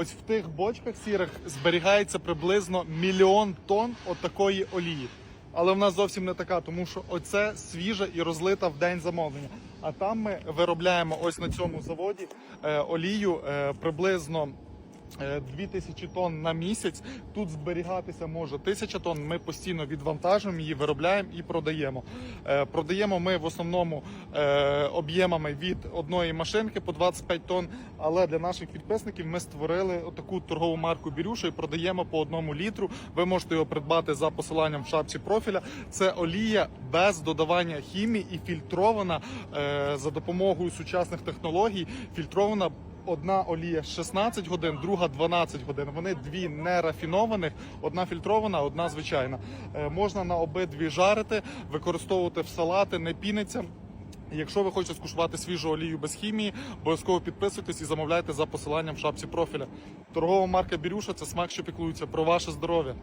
Ось в тих бочках сірих зберігається приблизно мільйон тонн отакої олії. Але в нас зовсім не така, тому що оце свіжа і розлита в день замовлення. А там ми виробляємо ось на цьому заводі е, олію е, приблизно. Е, 2000 тонн на місяць тут зберігатися може 1000 тонн. Ми постійно відвантажуємо її, виробляємо і продаємо. Е, Продаємо ми в основному е, об'ємами від одної машинки по 25 тонн. Але для наших підписників ми створили таку торгову марку Бірюша і продаємо по одному літру. Ви можете його придбати за посиланням в шапці профіля. Це олія без додавання хімії і фільтрована е, за допомогою сучасних технологій. Фільтрована Одна олія 16 годин, друга 12 годин. Вони дві не рафінованих, одна фільтрована, одна звичайна. Е, можна на обидві жарити, використовувати в салати, не піниться. Якщо ви хочете скуштувати свіжу олію без хімії, обов'язково підписуйтесь і замовляйте за посиланням в шапці профіля. Торгова марка Бірюша це смак, що піклується про ваше здоров'я.